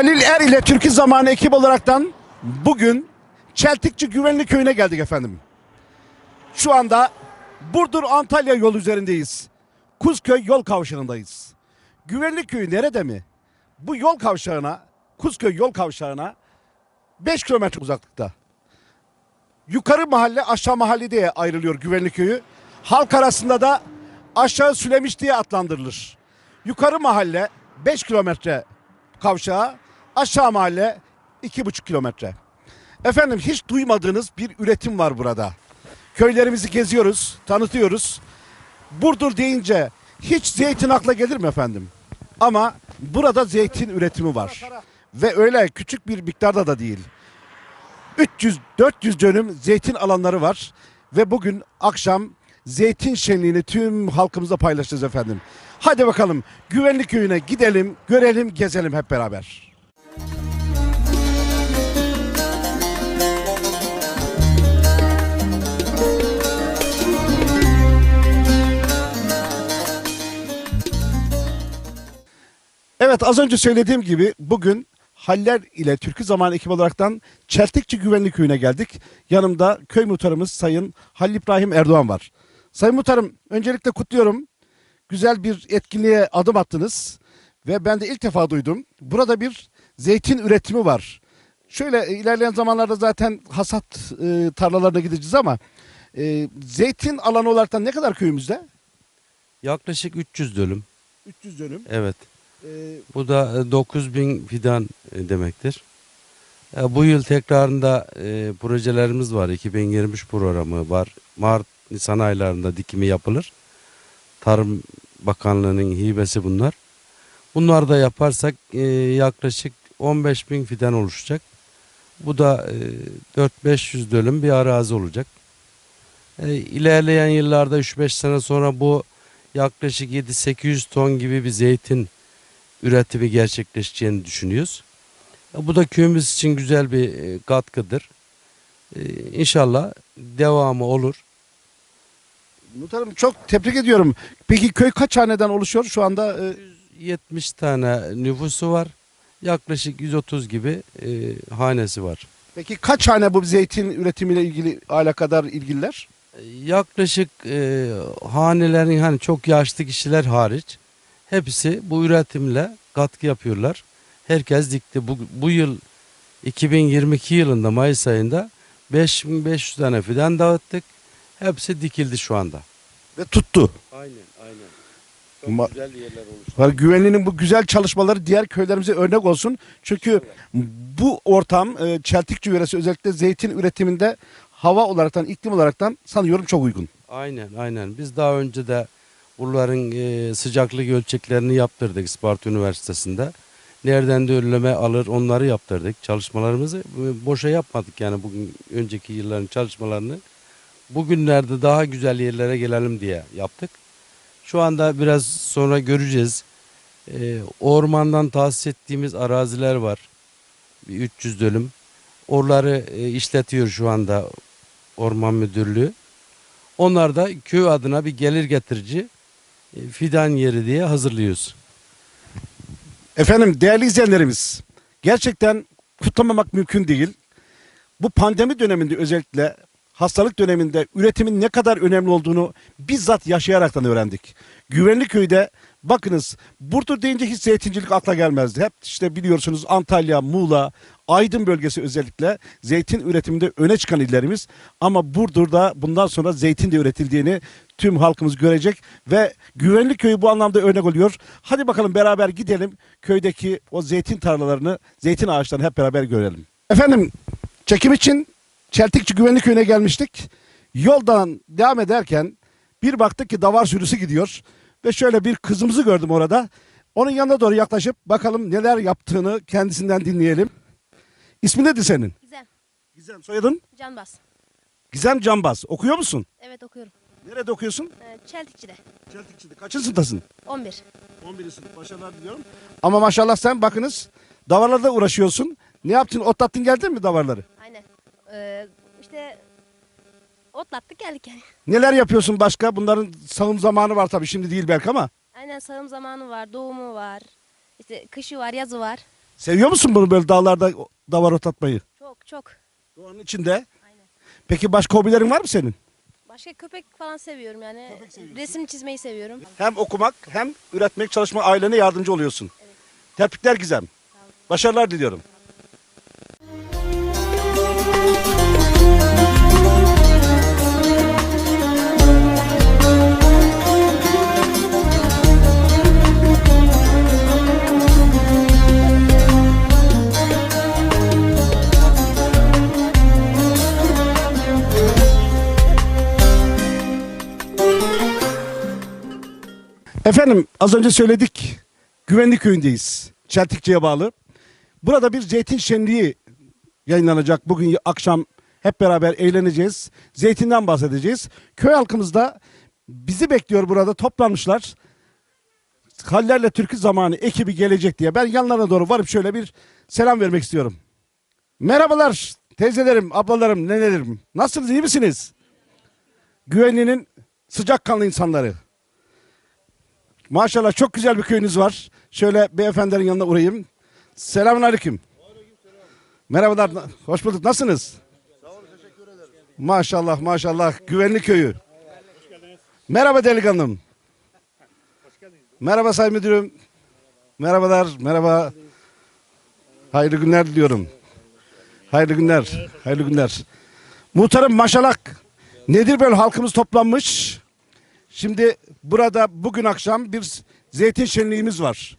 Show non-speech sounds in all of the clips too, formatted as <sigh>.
Halil Er ile Türkü Zamanı ekip olaraktan bugün Çeltikçi Güvenli Köyü'ne geldik efendim. Şu anda Burdur Antalya yol üzerindeyiz. Kuzköy yol kavşağındayız. Güvenli Köyü nerede mi? Bu yol kavşağına, Kuzköy yol kavşağına 5 kilometre uzaklıkta. Yukarı mahalle aşağı mahalle diye ayrılıyor Güvenli Köyü. Halk arasında da aşağı Sülemiş diye adlandırılır. Yukarı mahalle 5 kilometre kavşağı, aşağı mahalle 2,5 kilometre. Efendim hiç duymadığınız bir üretim var burada. Köylerimizi geziyoruz, tanıtıyoruz. Burdur deyince hiç zeytin akla gelir mi efendim? Ama burada zeytin üretimi var. Ve öyle küçük bir miktarda da değil. 300-400 dönüm zeytin alanları var. Ve bugün akşam zeytin şenliğini tüm halkımızla paylaşacağız efendim. Hadi bakalım Güvenli Köyü'ne gidelim, görelim, gezelim hep beraber. Evet az önce söylediğim gibi bugün Haller ile Türkü Zaman ekibi olaraktan Çeltikçi Güvenlik Köyü'ne geldik. Yanımda köy muhtarımız Sayın Halil İbrahim Erdoğan var. Sayın muhtarım öncelikle kutluyorum. Güzel bir etkinliğe adım attınız ve ben de ilk defa duydum. Burada bir zeytin üretimi var. Şöyle e, ilerleyen zamanlarda zaten hasat e, tarlalarına gideceğiz ama e, zeytin alanı olarak ne kadar köyümüzde? Yaklaşık 300 dönüm. 300 dönüm. Evet. E, Bu da e, 9000 fidan e, demektir. E, Bu yıl tekrarında e, projelerimiz var. 2023 programı var. Mart, Nisan aylarında dikimi yapılır. Tarım Bakanlığı'nın hibesi bunlar. Bunlar da yaparsak e, yaklaşık 15 bin fidan oluşacak. Bu da e, 4-500 dönüm bir arazi olacak. E, ilerleyen yıllarda 3-5 sene sonra bu yaklaşık 7-800 ton gibi bir zeytin üretimi gerçekleşeceğini düşünüyoruz. E, Bu da köyümüz için güzel bir e, katkıdır. E, İnşallah devamı olur. Muhtarım çok tebrik ediyorum. Peki köy kaç haneden oluşuyor şu anda? e, 70 tane nüfusu var. Yaklaşık 130 gibi e, hanesi var. Peki kaç hane bu zeytin üretimiyle ilgili alakadar ilgililer? E, Yaklaşık e, hanelerin hani çok yaşlı kişiler hariç hepsi bu üretimle katkı yapıyorlar. Herkes dikti. Bu, bu yıl 2022 yılında Mayıs ayında 5500 tane fidan dağıttık. Hepsi dikildi şu anda. Ve tuttu. Aynen aynen. Çok Ma- güzel yerler oluştu. Var güvenliğinin bu güzel çalışmaları diğer köylerimize örnek olsun. Çünkü bu ortam e, Çeltikçi yöresi özellikle zeytin üretiminde hava olaraktan, iklim olaraktan sanıyorum çok uygun. Aynen aynen. Biz daha önce de buraların e, sıcaklık ölçeklerini yaptırdık Isparta Üniversitesi'nde. Nereden de önleme alır onları yaptırdık. Çalışmalarımızı e, boşa yapmadık yani bugün önceki yılların çalışmalarını. Bugünlerde daha güzel yerlere gelelim diye yaptık. Şu anda biraz sonra göreceğiz. E, ormandan tahsis ettiğimiz araziler var. Bir 300 dönüm. Oraları e, işletiyor şu anda Orman Müdürlüğü. Onlar da köy adına bir gelir getirici fidan yeri diye hazırlıyoruz. Efendim değerli izleyenlerimiz gerçekten kutlamamak mümkün değil. Bu pandemi döneminde özellikle hastalık döneminde üretimin ne kadar önemli olduğunu bizzat yaşayaraktan öğrendik. Güvenli köyde bakınız Burdur deyince hiç zeytincilik akla gelmezdi. Hep işte biliyorsunuz Antalya, Muğla, Aydın bölgesi özellikle zeytin üretiminde öne çıkan illerimiz. Ama Burdur'da bundan sonra zeytin de üretildiğini tüm halkımız görecek ve Güvenli köyü bu anlamda örnek oluyor. Hadi bakalım beraber gidelim köydeki o zeytin tarlalarını, zeytin ağaçlarını hep beraber görelim. Efendim çekim için Çeltikçi Güvenli Köyü'ne gelmiştik. Yoldan devam ederken bir baktık ki davar sürüsü gidiyor. Ve şöyle bir kızımızı gördüm orada. Onun yanına doğru yaklaşıp bakalım neler yaptığını kendisinden dinleyelim. İsmi nedir senin? Gizem, Gizem soyadın? Canbaz. Gizem Cambaz. Okuyor musun? Evet okuyorum. Nerede okuyorsun? Ee, Çeltikçi'de. Çeltikçi'de. Kaçıncı sınıftasın? 11. 11. sınıf. Başarılar diliyorum. Ama maşallah sen bakınız davarlarda uğraşıyorsun. Ne yaptın? Otlattın geldin mi davarları? Aynen. Ee, işte otlattık geldik yani. Neler yapıyorsun başka? Bunların sağım zamanı var tabii şimdi değil belki ama. Aynen sağım zamanı var, doğumu var. İşte kışı var, yazı var. Seviyor musun bunu böyle dağlarda davar otlatmayı? Çok çok. Doğanın içinde. Aynen. Peki başka hobilerin var mı senin? Başka köpek falan seviyorum yani. Resim çizmeyi seviyorum. Hem okumak hem üretmek, çalışma ailene yardımcı oluyorsun. Tebrikler Gizem. Başarılar diliyorum. Efendim az önce söyledik. Güvenli köyündeyiz. Çeltikçi'ye bağlı. Burada bir zeytin şenliği yayınlanacak. Bugün akşam hep beraber eğleneceğiz. Zeytinden bahsedeceğiz. Köy halkımız da bizi bekliyor burada toplanmışlar. Hallerle Türkü Zamanı ekibi gelecek diye. Ben yanlarına doğru varıp şöyle bir selam vermek istiyorum. Merhabalar teyzelerim, ablalarım, nenelerim. Nasılsınız, iyi misiniz? Güvenli'nin sıcakkanlı insanları. Maşallah çok güzel bir köyünüz var. Şöyle beyefendilerin yanına uğrayayım. Selamun aleyküm. Merhabalar, hoş bulduk. Nasılsınız? Maşallah maşallah güvenli köyü. Merhaba delikanlım. Merhaba sayın müdürüm. Merhabalar, merhaba. Hayırlı günler diliyorum. Hayırlı günler, hayırlı günler. Muhtarım maşalak. Nedir böyle halkımız toplanmış? Şimdi burada bugün akşam bir zeytin şenliğimiz var.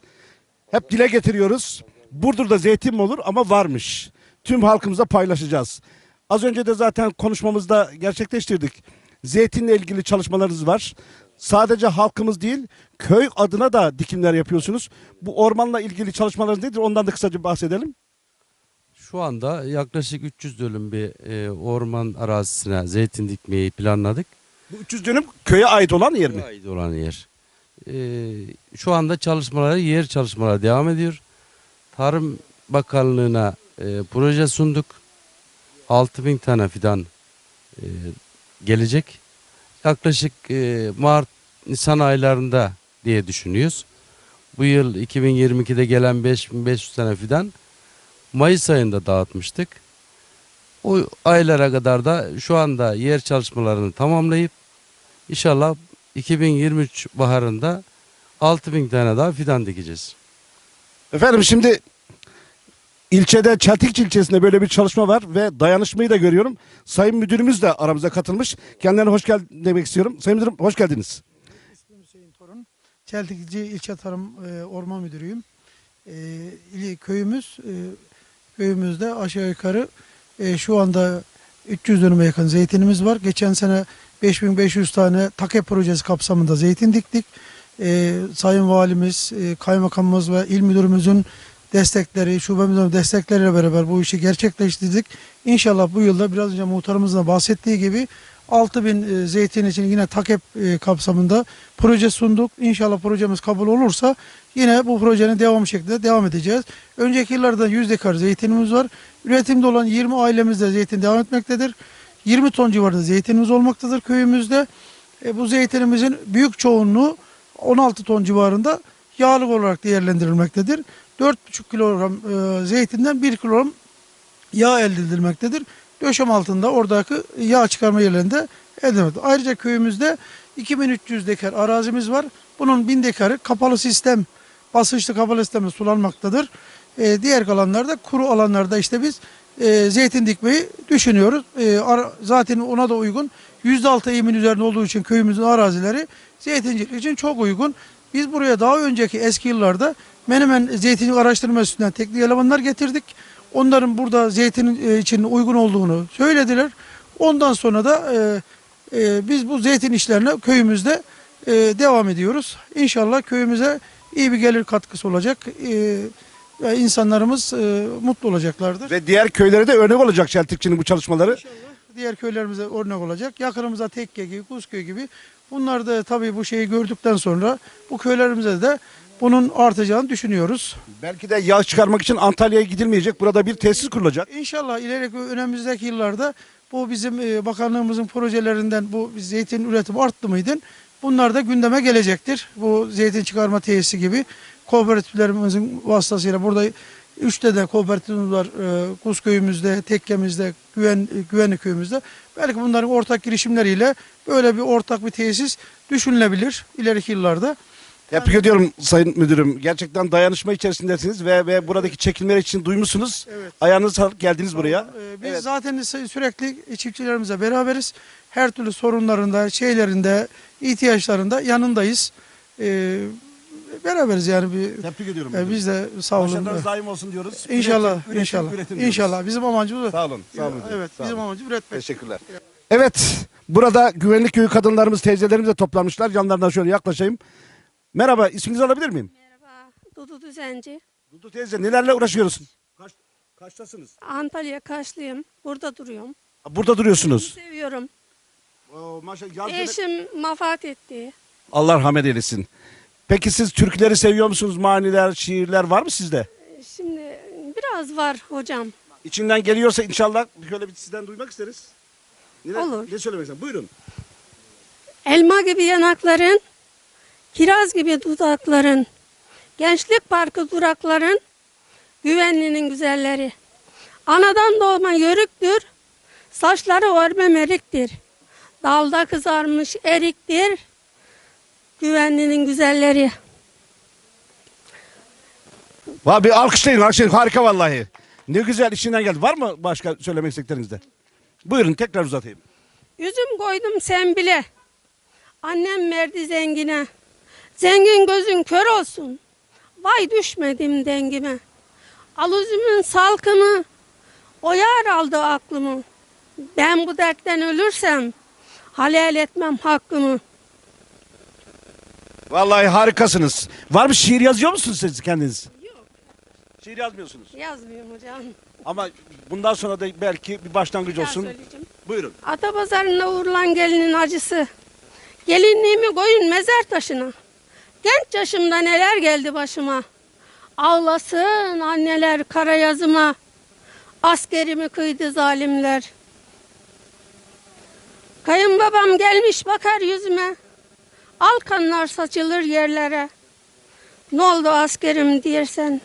Hep dile getiriyoruz. Burdur'da zeytin mi olur ama varmış. Tüm halkımıza paylaşacağız. Az önce de zaten konuşmamızda gerçekleştirdik. Zeytinle ilgili çalışmalarınız var. Sadece halkımız değil, köy adına da dikimler yapıyorsunuz. Bu ormanla ilgili çalışmalarınız nedir? Ondan da kısaca bahsedelim. Şu anda yaklaşık 300 dönüm bir e, orman arazisine zeytin dikmeyi planladık. Bu 300 dönüm köye ait olan yer mi? Ait olan yer. E, şu anda çalışmaları, yer çalışmaları devam ediyor. Tarım Bakanlığı'na e, proje sunduk. 6000 tane fidan e, gelecek. Yaklaşık e, Mart, Nisan aylarında diye düşünüyoruz. Bu yıl 2022'de gelen 5500 tane fidan Mayıs ayında dağıtmıştık. O aylara kadar da şu anda yer çalışmalarını tamamlayıp inşallah 2023 baharında 6000 tane daha fidan dikeceğiz. Efendim şimdi ilçede Çeltikçi ilçesinde böyle bir çalışma var ve dayanışmayı da görüyorum. Sayın müdürümüz de aramıza katılmış. Kendilerine hoş geldin demek istiyorum. Sayın müdürüm hoş geldiniz. İsmim Hüseyin Torun. Çeltikci İlçe Tarım e, Orman Müdürüyüm. E, ili- köyümüz e, köyümüzde aşağı yukarı e, şu anda 300 dönüme yakın zeytinimiz var. Geçen sene 5500 tane TAKE projesi kapsamında zeytin diktik. E, Sayın Valimiz, e, Kaymakamımız ve İl Müdürümüzün destekleri, şubemizin destekleriyle beraber bu işi gerçekleştirdik. İnşallah bu yılda biraz önce muhtarımızın da bahsettiği gibi 6000 e, zeytin için yine TAKEP e, kapsamında proje sunduk. İnşallah projemiz kabul olursa yine bu projenin devamı şeklinde devam edeceğiz. Önceki yıllarda 100 dekar zeytinimiz var. Üretimde olan 20 ailemizde zeytin devam etmektedir. 20 ton civarında zeytinimiz olmaktadır köyümüzde. E, bu zeytinimizin büyük çoğunluğu 16 ton civarında yağlık olarak değerlendirilmektedir. 4,5 kilogram e, zeytinden 1 kilogram yağ elde edilmektedir. Döşem altında oradaki yağ çıkarma yerlerinde elde edilmektedir. Ayrıca köyümüzde 2300 dekar arazimiz var. Bunun 1000 dekarı kapalı sistem, basınçlı kapalı sistemle sulanmaktadır. E, diğer kalanlarda kuru alanlarda işte biz e, zeytin dikmeyi düşünüyoruz. E, ara- zaten ona da uygun. %6 eğimin üzerinde olduğu için köyümüzün arazileri zeytincilik için çok uygun. Biz buraya daha önceki eski yıllarda Menemen Zeytinlik Araştırma Enstitüsü'nden teknik elemanlar getirdik. Onların burada zeytin e, için uygun olduğunu söylediler. Ondan sonra da e, e, biz bu zeytin işlerine köyümüzde e, devam ediyoruz. İnşallah köyümüze iyi bir gelir katkısı olacak. E, ve insanlarımız e, mutlu olacaklardır. Ve diğer köylere de örnek olacak Çeltikçi'nin bu çalışmaları. İnşallah diğer köylerimize örnek olacak. Yakınımızda Tekke gibi, Kuzköy gibi. Bunlar da tabii bu şeyi gördükten sonra bu köylerimize de bunun artacağını düşünüyoruz. Belki de yağ çıkarmak için Antalya'ya gidilmeyecek. Burada bir tesis kurulacak. İnşallah ileriki önümüzdeki yıllarda bu bizim e, bakanlığımızın projelerinden bu zeytin üretimi arttı mıydı? Bunlar da gündeme gelecektir. Bu zeytin çıkarma tesisi gibi kooperatiflerimizin vasıtasıyla burada Üçte de kooperatifimiz var. E, Kuzköy'ümüzde, Tekke'mizde, Güven, Güvenli köyümüzde. Belki bunların ortak girişimleriyle böyle bir ortak bir tesis düşünülebilir ileriki yıllarda. Tebrik ediyorum Sayın Müdürüm. Gerçekten dayanışma içerisindesiniz ve, ve buradaki çekilmeler için duymuşsunuz. Evet. Ayağınız sağlık geldiniz buraya. Ee, Biz Evet. zaten sü- sürekli çiftçilerimize beraberiz. Her türlü sorunlarında, şeylerinde, ihtiyaçlarında yanındayız. Ee, beraberiz yani bir. Tebrik ediyorum. e, biz de sağ olun. Başarılarınız daim olsun diyoruz. İnşallah, Üretim, üretim, inşallah. üretim diyoruz. inşallah. Bizim amacımız. Sağ olun. Sağ olun. Evet, sağ bizim olun. amacımız üretmek. Teşekkürler. Evet, burada güvenlik köyü kadınlarımız, teyzelerimiz de toplanmışlar. Yanlarından şöyle yaklaşayım. Merhaba, isminizi alabilir miyim? Merhaba, Dudu Düzenci. Dudu teyze, nelerle uğraşıyoruz? Kaç, kaçtasınız? Antalya Kaşlıyım. Burada duruyorum. Burada duruyorsunuz. Seviyorum. Oo, maşallah. yaz- Eşim vefat etti. Allah rahmet eylesin. Peki siz türküleri seviyor musunuz? Maniler, şiirler var mı sizde? Şimdi biraz var hocam. İçinden geliyorsa inşallah şöyle bir sizden duymak isteriz. Ne, Olur. Ne söylemek istersin? Buyurun. Elma gibi yanakların, kiraz gibi dudakların, gençlik parkı durakların, güvenlinin güzelleri. Anadan doğma yörüktür, saçları örme meriktir. Dalda kızarmış eriktir, güvenlinin güzelleri. Va bir alkışlayın, alkışlayın. Harika vallahi. Ne güzel işinden geldi. Var mı başka söylemek isteklerinizde? Buyurun tekrar uzatayım. Yüzüm koydum sen bile. Annem verdi zengine. Zengin gözün kör olsun. Vay düşmedim dengime. Al üzümün salkımı. O yar aldı aklımı. Ben bu dertten ölürsem halel etmem hakkımı. Vallahi harikasınız. Var mı şiir yazıyor musunuz siz kendiniz? Yok. Şiir yazmıyorsunuz. Yazmıyorum hocam. Ama bundan sonra da belki bir başlangıç Bir daha olsun. söyleyeceğim. Buyurun. Ata pazarına uğrulan gelinin acısı. Gelinliğimi koyun mezar taşına. Genç yaşımda neler geldi başıma. Ağlasın anneler kara yazıma. Askerimi kıydı zalimler. Kayınbabam gelmiş bakar yüzüme. Al kanlar saçılır yerlere. Ne oldu askerim dersen.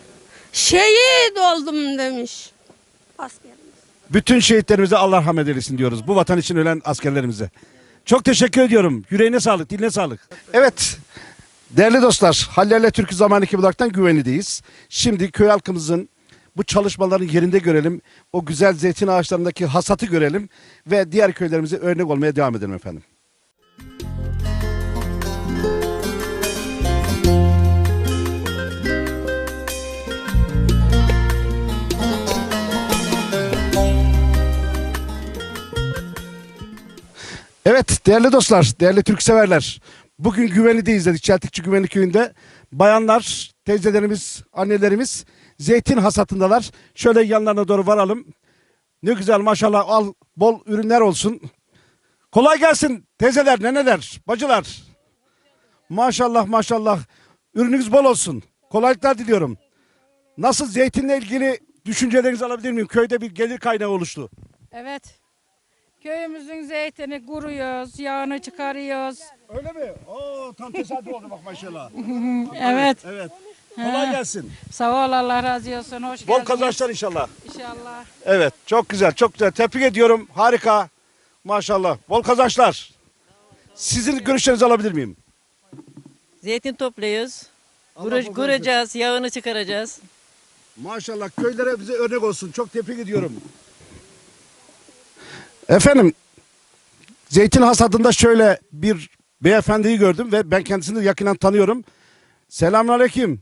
Şehit oldum demiş. Askerimiz. Bütün şehitlerimize Allah rahmet eylesin diyoruz. Bu vatan için ölen askerlerimize. Çok teşekkür ediyorum. Yüreğine sağlık, diline sağlık. Evet. Değerli dostlar, Hallerle Türkü Zaman 2 Bulak'tan güvenlideyiz. Şimdi köy halkımızın bu çalışmaların yerinde görelim. O güzel zeytin ağaçlarındaki hasatı görelim. Ve diğer köylerimize örnek olmaya devam edelim efendim. Evet değerli dostlar, değerli Türk severler. Bugün Güvenli'deyiz dedik Çeltikçi Güvenli Köyü'nde. Bayanlar, teyzelerimiz, annelerimiz zeytin hasatındalar. Şöyle yanlarına doğru varalım. Ne güzel maşallah al bol ürünler olsun. Kolay gelsin teyzeler, neneler, bacılar. Maşallah maşallah. Ürününüz bol olsun. Kolaylıklar diliyorum. Nasıl zeytinle ilgili düşüncelerinizi alabilir miyim? Köyde bir gelir kaynağı oluştu. Evet. Köyümüzün zeytini kuruyoruz, yağını çıkarıyoruz. Öyle mi? Oo tam tesadüf oldu bak maşallah. <laughs> Evet. Evet. Kolay gelsin. Sağ ol Allah razı olsun. Hoş Bol geldiniz. kazançlar inşallah. İnşallah. Evet çok güzel çok güzel. Tebrik ediyorum. Harika. Maşallah. Bol kazançlar. Sizin görüşlerinizi alabilir miyim? Zeytin topluyoruz. Bol kuracağız, yağını çıkaracağız. Maşallah köylere bize örnek olsun. Çok tebrik ediyorum. Efendim zeytin hasadında şöyle bir beyefendiyi gördüm ve ben kendisini yakından tanıyorum. Selamünaleyküm.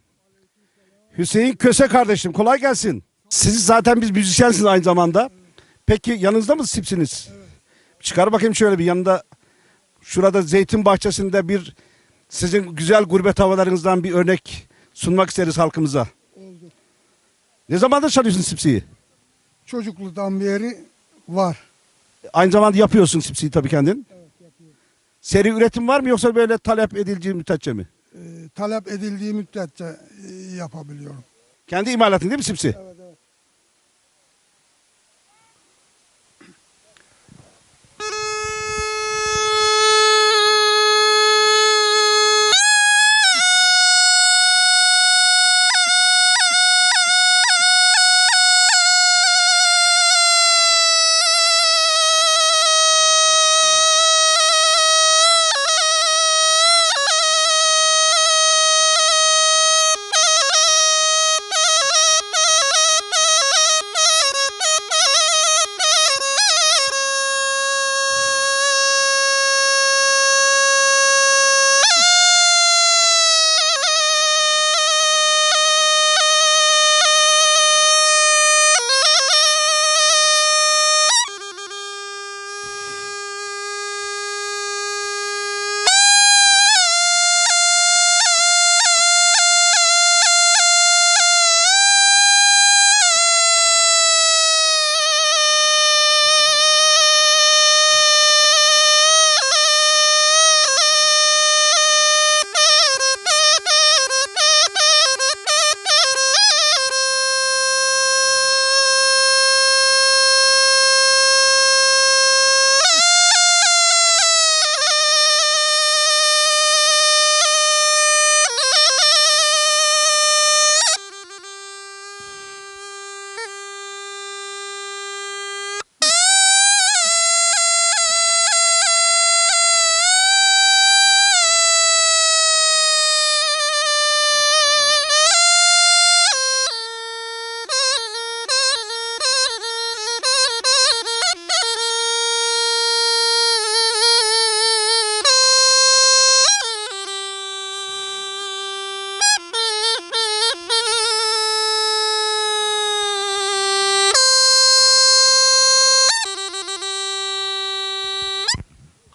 Hüseyin Köse kardeşim kolay gelsin. Siz zaten biz müzisyensiniz aynı zamanda. Peki yanınızda mı sipsiniz? Çıkar bakayım şöyle bir yanında. Şurada zeytin bahçesinde bir sizin güzel gurbet havalarınızdan bir örnek sunmak isteriz halkımıza. Ne zamandır çalıyorsun sipsiyi? çocukluktan beri var. Aynı zamanda yapıyorsun sipsiyi tabii kendin. Seri üretim var mı yoksa böyle talep edileceği müddetçe mi? Ee, talep edildiği müddetçe e, yapabiliyorum. Kendi imalatın değil mi sipsi?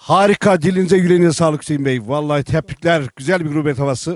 Harika dilinize yüreğinize sağlık Hüseyin Bey. Vallahi tebrikler. Güzel bir gurbet havası.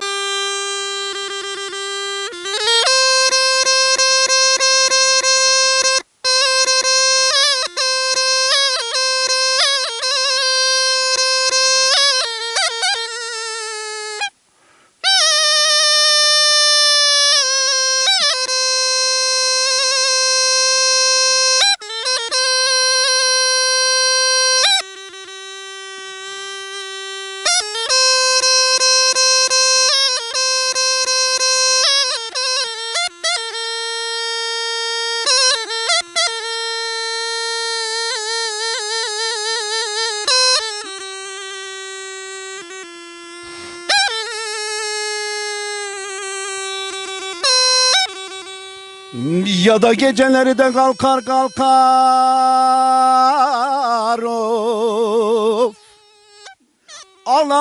Ya da geceleri de kalkar kalkar of. Ağlarım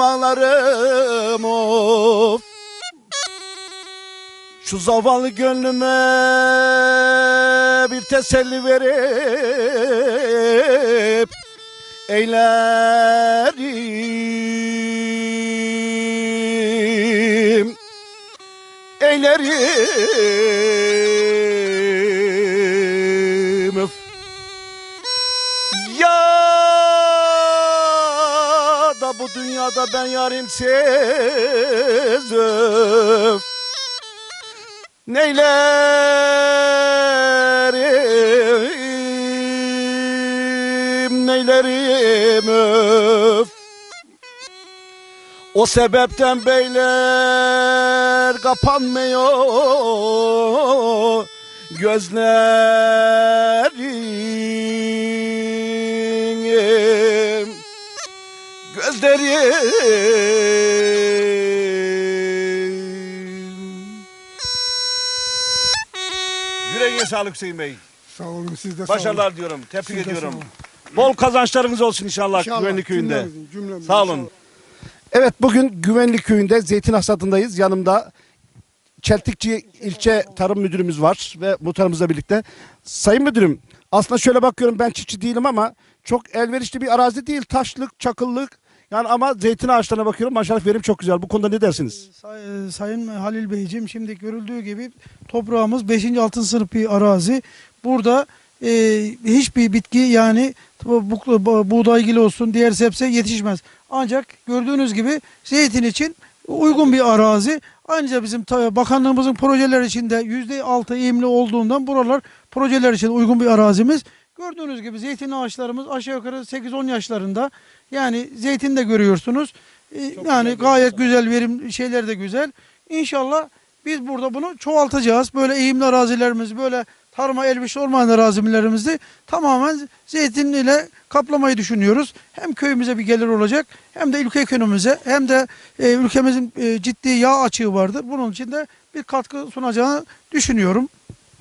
ağlarım of. Şu zavallı gönlüme bir teselli verip eylerim eylerim öf. ya da bu dünyada ben yarimsiz öf. Neylerim, neylerim öf. O sebepten beyler kapanmıyor gözlerim. Gözlerim. Yüreğine sağlık Hüseyin Bey. Sağ olun siz de sağ olun. Başarılar diyorum. Tebrik Siz de ediyorum. olun. Bol kazançlarınız olsun inşallah, İnşallah, Güvenlik Köyü'nde. cümlemizin, cümlemizin, Sağ olun. inşallah. Evet bugün Güvenlik Köyü'nde zeytin hasadındayız. Yanımda Çeltikçi ilçe tarım müdürümüz var ve muhtarımızla birlikte. Sayın müdürüm aslında şöyle bakıyorum ben çiftçi değilim ama çok elverişli bir arazi değil. Taşlık, çakıllık yani ama zeytin ağaçlarına bakıyorum maşallah verim çok güzel. Bu konuda ne dersiniz? Say- Sayın Halil Beyciğim şimdi görüldüğü gibi toprağımız 5. altın sınıf bir arazi. Burada e, hiçbir bitki yani bu, bu- buğdaygil olsun diğer sebze yetişmez. Ancak gördüğünüz gibi zeytin için uygun bir arazi. Ayrıca bizim bakanlığımızın projeler içinde %6 eğimli olduğundan buralar projeler için uygun bir arazimiz. Gördüğünüz gibi zeytin ağaçlarımız aşağı yukarı 8-10 yaşlarında. Yani zeytin de görüyorsunuz. Ee, yani gayet güzel verim şeyler de güzel. İnşallah biz burada bunu çoğaltacağız. Böyle eğimli arazilerimiz, böyle tarıma elverişli olmayan arazilerimizi tamamen zeytin ile kaplamayı düşünüyoruz. Hem köyümüze bir gelir olacak hem de ülke ekonomimize hem de e, ülkemizin e, ciddi yağ açığı vardır. Bunun için de bir katkı sunacağını düşünüyorum.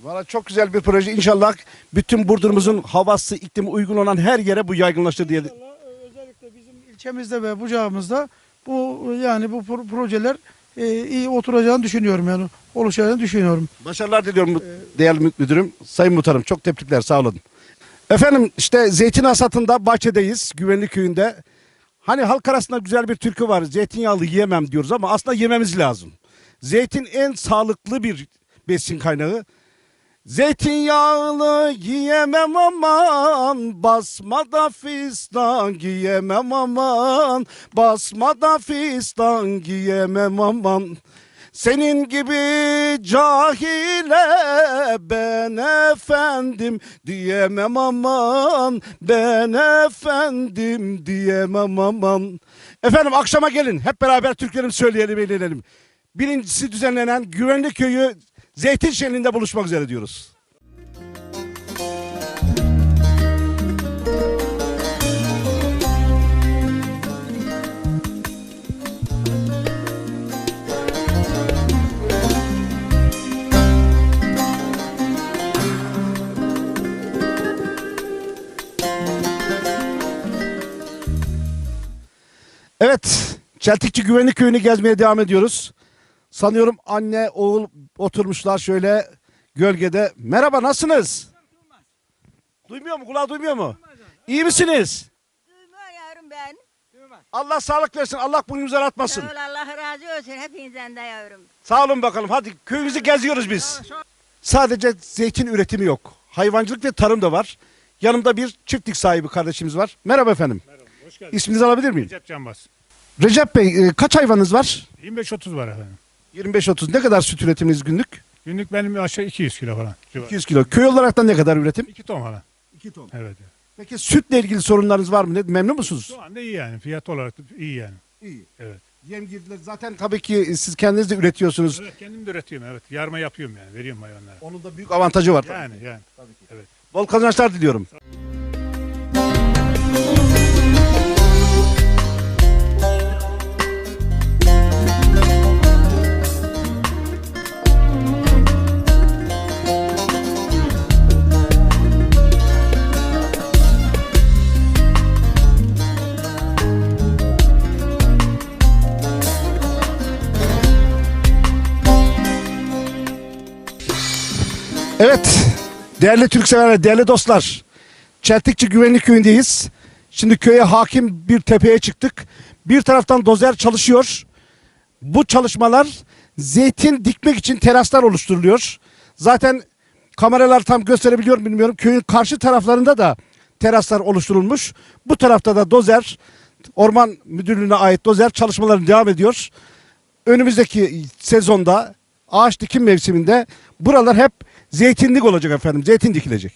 Valla çok güzel bir proje. İnşallah bütün Burdur'umuzun havası, iklimi uygun olan her yere bu yaygınlaşır diye. İnşallah e, özellikle bizim ilçemizde ve bucağımızda bu yani bu pro- projeler e, iyi oturacağını düşünüyorum yani oluşacağını düşünüyorum. Başarılar diliyorum değerli müdürüm. Sayın muhtarım çok tebrikler sağ olun. Efendim işte zeytin hasatında bahçedeyiz Güvenlik Köyü'nde. Hani halk arasında güzel bir türkü var. Zeytinyağlı yiyemem diyoruz ama aslında yememiz lazım. Zeytin en sağlıklı bir besin kaynağı. Zeytinyağlı yiyemem aman Basmada fistan giyemem aman Basmada fistan giyemem aman senin gibi cahile ben efendim diyemem aman ben efendim diyemem aman. Efendim akşama gelin hep beraber Türklerimizi söyleyelim eğlenelim. Birincisi düzenlenen Güvenlik Köyü Zeytin Şenliği'nde buluşmak üzere diyoruz. Evet, Çeltikçi Güvenlik Köyü'nü gezmeye devam ediyoruz. Sanıyorum anne, oğul oturmuşlar şöyle gölgede. Merhaba nasılsınız? Duymuyor mu? Kulağı duymuyor mu? İyi misiniz? Duymuyor yavrum ben. Allah sağlık versin. Allah boynunuzu atmasın. Sağ ol Allah razı olsun hepinizden de yavrum. Sağ olun bakalım. Hadi köyümüzü geziyoruz biz. Sadece zeytin üretimi yok. Hayvancılık ve tarım da var. Yanımda bir çiftlik sahibi kardeşimiz var. Merhaba efendim. Merhaba, hoş geldiniz. İsminizi alabilir miyim? Recep Canbaz. Recep Bey e, kaç hayvanınız var? 25-30 var efendim. 25-30. Ne kadar süt üretiminiz günlük? Günlük benim aşağı 200 kilo falan. civarı. 200 kilo. Köy olarak da ne kadar üretim? 2 ton falan. 2 ton. Evet. Peki sütle ilgili sorunlarınız var mı? Ne- Memnun musunuz? Şu anda iyi yani. Fiyat olarak da iyi yani. İyi. Evet. Yem girdiler zaten tabii ki siz kendiniz de üretiyorsunuz. Evet kendim de üretiyorum evet. Yarma yapıyorum yani. Veriyorum hayvanlara. Onun da büyük avantajı var. Yani yani. Bol kazançlar diliyorum. Evet, değerli Türkseverler, değerli dostlar. Çeltikçi Güvenlik Köyü'ndeyiz. Şimdi köye hakim bir tepeye çıktık. Bir taraftan dozer çalışıyor. Bu çalışmalar zeytin dikmek için teraslar oluşturuluyor. Zaten kameralar tam gösterebiliyor bilmiyorum. Köyün karşı taraflarında da teraslar oluşturulmuş. Bu tarafta da dozer, orman müdürlüğüne ait dozer çalışmaları devam ediyor. Önümüzdeki sezonda ağaç dikim mevsiminde buralar hep zeytinlik olacak efendim. Zeytin dikilecek.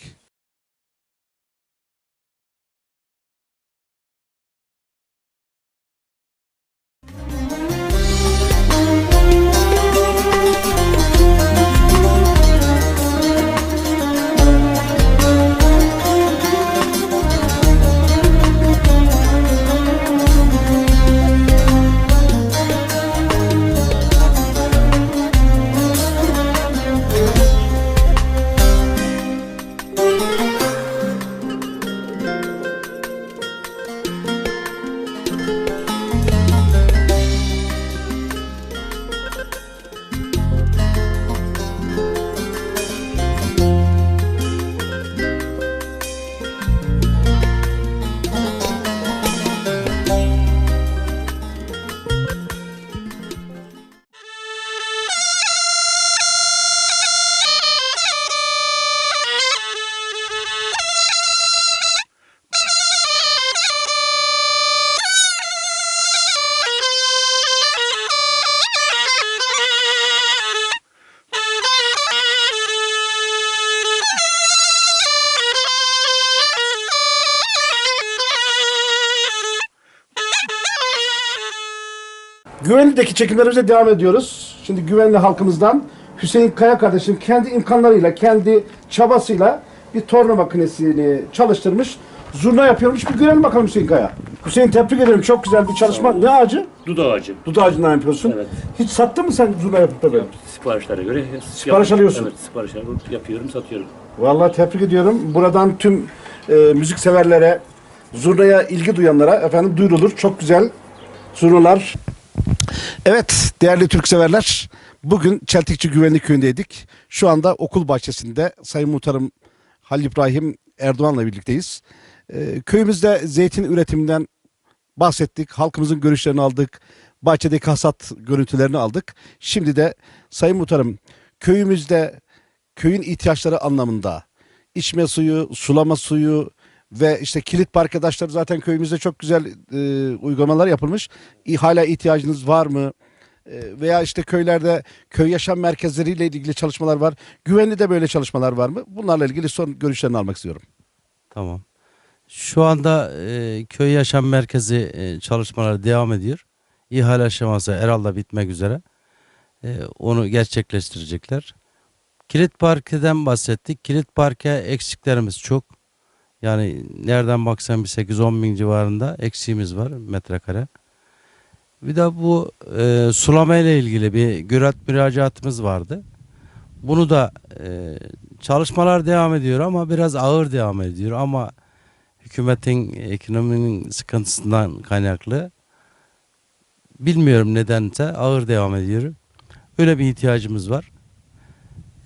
Güvenli'deki çekimlerimize devam ediyoruz. Şimdi Güvenli halkımızdan Hüseyin Kaya kardeşim kendi imkanlarıyla, kendi çabasıyla bir torna makinesini çalıştırmış. Zurna yapıyormuş. Bir görelim bakalım Hüseyin Kaya. Hüseyin tebrik ederim. Çok güzel bir çalışma. Ne ağacı? Dut ağacı. Dut ağacından yapıyorsun. Evet. Hiç sattın mı sen zurna yapıp da böyle? Siparişlere göre Sipariş alıyorsun. Evet, siparişler yapıyorum, satıyorum. Vallahi tebrik ediyorum. Buradan tüm e, müzik severlere, zurnaya ilgi duyanlara efendim duyurulur. Çok güzel zurnalar. Evet değerli Türk severler. Bugün Çeltikçi Güvenlik Köyü'ndeydik. Şu anda okul bahçesinde Sayın Muhtarım Halil İbrahim Erdoğan'la birlikteyiz. E, köyümüzde zeytin üretiminden bahsettik. Halkımızın görüşlerini aldık. Bahçedeki hasat görüntülerini aldık. Şimdi de Sayın Muhtarım köyümüzde köyün ihtiyaçları anlamında içme suyu, sulama suyu ve işte kilit park arkadaşlar zaten köyümüzde çok güzel e, uygulamalar yapılmış. İ- Hala ihtiyacınız var mı? E, veya işte köylerde köy yaşam merkezleriyle ilgili çalışmalar var. Güvenli'de böyle çalışmalar var mı? Bunlarla ilgili son görüşlerini almak istiyorum. Tamam. Şu anda e, köy yaşam merkezi e, çalışmaları devam ediyor. İhale aşaması herhalde bitmek üzere. E, onu gerçekleştirecekler. Kilit Parkı'dan bahsettik. Kilit Park'a eksiklerimiz çok. Yani nereden baksan bir 8-10 bin civarında eksiğimiz var metrekare. Bir de bu e, sulama ile ilgili bir gürat müracaatımız vardı. Bunu da e, çalışmalar devam ediyor ama biraz ağır devam ediyor ama hükümetin ekonominin sıkıntısından kaynaklı bilmiyorum nedense ağır devam ediyor. Öyle bir ihtiyacımız var.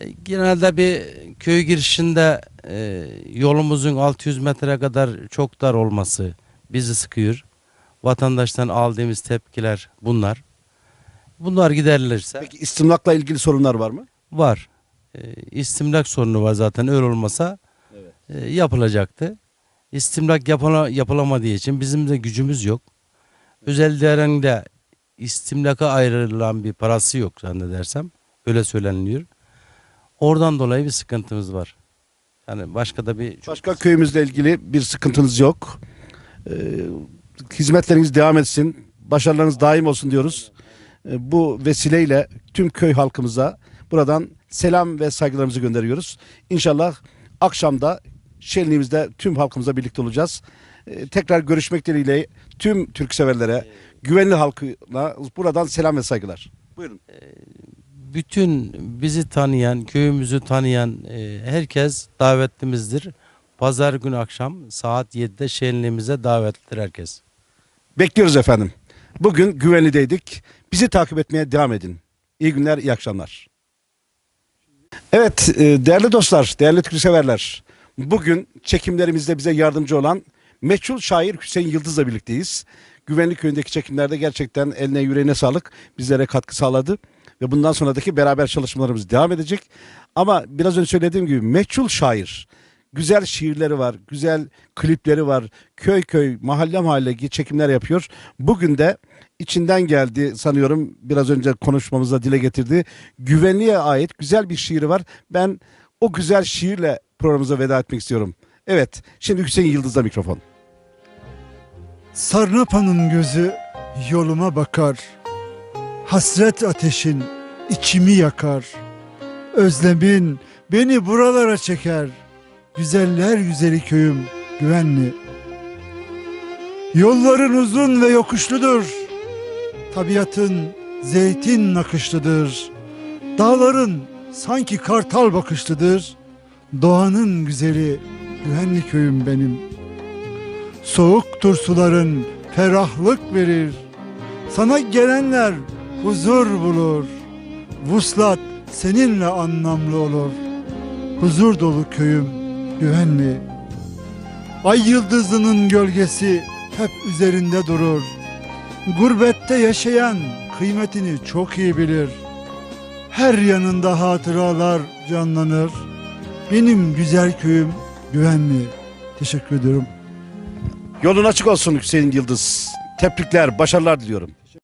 E, Genelde bir köy girişinde e, yolumuzun 600 metre kadar çok dar olması bizi sıkıyor. Vatandaştan aldığımız tepkiler bunlar. Bunlar giderilirse Peki istimlakla ilgili sorunlar var mı? var. E, istimlak sorunu var zaten öyle olmasa e, yapılacaktı. İstimlak yapıla, yapılamadığı için bizim de gücümüz yok. Özel değerinde istimlaka ayrılan bir parası yok zannedersem. Öyle söyleniliyor. Oradan dolayı bir sıkıntımız var. Yani başka da bir Başka köyümüzle ilgili bir sıkıntınız yok. Ee, hizmetleriniz devam etsin. Başarılarınız daim olsun diyoruz. Ee, bu vesileyle tüm köy halkımıza buradan selam ve saygılarımızı gönderiyoruz. İnşallah akşamda şenliğimizde tüm halkımıza birlikte olacağız. Ee, tekrar görüşmek dileğiyle tüm Türkseverlere, güvenli halkına buradan selam ve saygılar. Buyurun. Bütün bizi tanıyan, köyümüzü tanıyan e, herkes davetlimizdir. Pazar günü akşam saat 7'de şenliğimize davetlidir herkes. Bekliyoruz efendim. Bugün güvenlideydik. Bizi takip etmeye devam edin. İyi günler, iyi akşamlar. Evet e, değerli dostlar, değerli Türkseverler. Bugün çekimlerimizde bize yardımcı olan meçhul şair Hüseyin Yıldız'la birlikteyiz. Güvenlik köyündeki çekimlerde gerçekten eline yüreğine sağlık bizlere katkı sağladı. Ve bundan sonraki beraber çalışmalarımız devam edecek. Ama biraz önce söylediğim gibi meçhul şair. Güzel şiirleri var, güzel klipleri var. Köy köy, mahalle mahalle çekimler yapıyor. Bugün de içinden geldi sanıyorum biraz önce konuşmamızda dile getirdi. Güvenliğe ait güzel bir şiiri var. Ben o güzel şiirle programımıza veda etmek istiyorum. Evet, şimdi Hüseyin Yıldız'da mikrofon. Sarnapanın gözü yoluma bakar. Hasret ateşin içimi yakar. Özlemin beni buralara çeker. Güzeller güzeli köyüm güvenli. Yolların uzun ve yokuşludur. Tabiatın zeytin nakışlıdır. Dağların sanki kartal bakışlıdır. Doğanın güzeli güvenli köyüm benim. Soğuktur suların ferahlık verir. Sana gelenler huzur bulur. Vuslat seninle anlamlı olur. Huzur dolu köyüm güvenli. Ay yıldızının gölgesi hep üzerinde durur. Gurbette yaşayan kıymetini çok iyi bilir. Her yanında hatıralar canlanır. Benim güzel köyüm güvenli. Teşekkür ediyorum. Yolun açık olsun Hüseyin Yıldız. Tebrikler, başarılar diliyorum.